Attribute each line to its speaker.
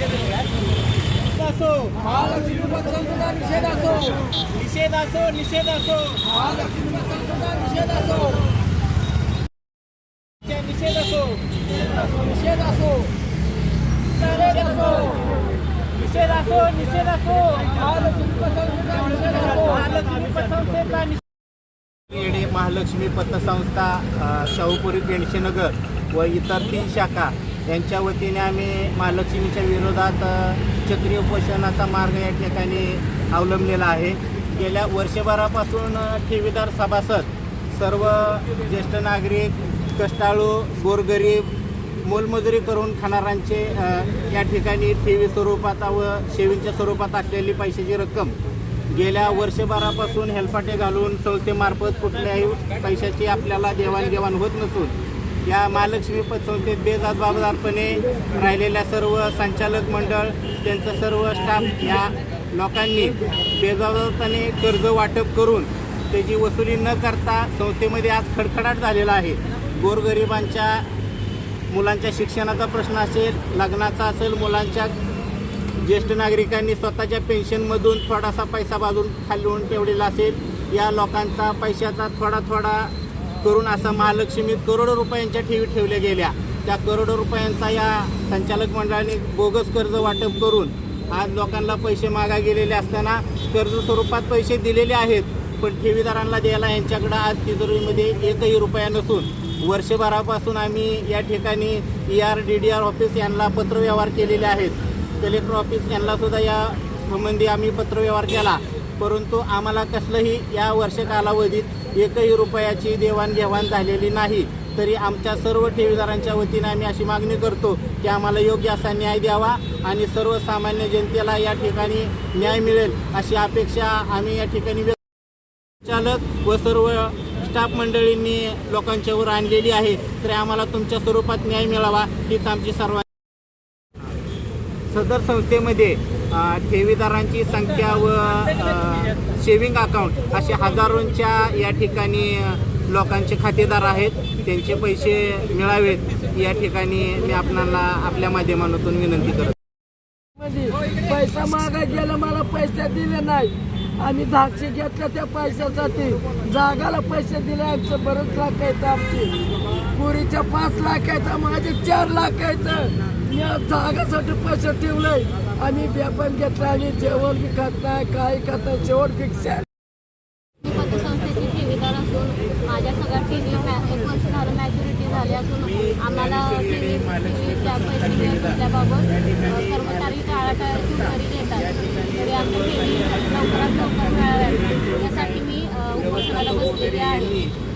Speaker 1: असो निषेध असो निषेध असो निषेध असो निषेध असो निषेध असो निषेध असो निषेध असो निषेध असो महालक्ष्मी पतसंस्था शाहूपुरी शाहूपुरी नगर व इतर तीन शाखा यांच्या वतीने आम्ही महालक्ष्मीच्या विरोधात अ, चक्री उपोषणाचा मार्ग या ठिकाणी अवलंबलेला आहे. गेल्या वर्षभरापासून ठेवीदार सभासद सर्व ज्येष्ठ नागरिक कष्टाळू गोरगरीब मोलमजुरी करून खाणाऱ्यांचे या ठिकाणी ठेवी स्वरूपात व शेवींच्या स्वरूपात असलेली पैशाची रक्कम गेल्या वर्षभरापासून हेलफाटे घालून संस्थेमार्फत कुठल्याही पैशाची आपल्याला देवाणघेवाण होत नसून या महालक्ष्मी पतसंस्थेत बेजाबाबदारपणे राहिलेल्या सर्व संचालक मंडळ त्यांचं सर्व स्टाफ या लोकांनी बेजबाबदारपणे कर्ज वाटप करून त्याची वसुली न करता संस्थेमध्ये आज खडखडाट झालेला आहे. गोरगरिबांच्या मुलांच्या शिक्षणाचा प्रश्न असेल लग्नाचा असेल मुलांच्या ज्येष्ठ नागरिकांनी स्वतःच्या पेन्शनमधून थोडासा पैसा बाजून खालून ठेवलेला असेल या लोकांचा पैशाचा थोडा थोडा करून असा महालक्ष्मीत करोडो रुपयांच्या ठेवी ठेवल्या गेल्या. त्या करोडो रुपयांचा या संचालक मंडळाने बोगस कर्ज वाटप करून आज लोकांना पैसे मागा गेलेले असताना कर्ज स्वरूपात पैसे दिलेले आहेत पण ठेवीदारांना द्यायला यांच्याकडं आज तिजोरीमध्ये एकही रुपया नसून वर्षभरापासून आम्ही या ठिकाणी E R D D R office यांना पत्रव्यवहार केलेले आहेत. कलेक्टर ऑफिस यांनासुद्धा या संबंधी आम्ही पत्रव्यवहार केला. परंतु आम्हाला कसलंही या वर्ष कालावधीत एकही रुपयाची देवाणघेवाण झालेली नाही. तरी आमच्या सर्व ठेवीदारांच्या वतीने आम्ही अशी मागणी करतो की आम्हाला योग्य असा न्याय द्यावा आणि सर्वसामान्य जनतेला या ठिकाणी न्याय मिळेल अशी अपेक्षा आम्ही या ठिकाणी चालक व सर्व स्टाफ मंडळींनी लोकांच्यावर आणलेली आहे. तर आम्हाला तुमच्या स्वरूपात न्याय मिळावा हीच आमची सर्व सदर संस्थेमध्ये ठेवीदारांची संख्या व सेविंग अकाउंट असे हजारोंच्या या ठिकाणी लोकांचे खातेदार आहेत. त्यांचे पैसे मिळावेत. या ठिकाणी मी आपणाला आपल्या माध्यमातून विनंती करतो.
Speaker 2: पैसा मागा गेला मला पैसे दिले नाही. आम्ही धाक्षी घेतलं त्या पैशासाठी. जागाला पैसे दिले आमचं बरंच लाख आहेत आमची. पुरीच्या पाच लाख आहेत माझे चार लाख आहेत. मी जागासाठी पैसे ठेवले. आणि व्यापार घेतला आणि जेवण बी खात नाही काय खात नाही. जेवण भिक्षा
Speaker 3: मी पतसंस्थेची ठेवीदार असून माझ्या सगळ्या ठेवी मॅ- एक वर्ष झालं मॅच्युरिटी झाली असून आम्हाला टी व्ही पैसे कर्मचारी टाळाटाळाची उतारी घेतात तरी आमच्या लवकरात लवकर मिळाव्यात यासाठी मी उपोषणाला बसलेली आहे.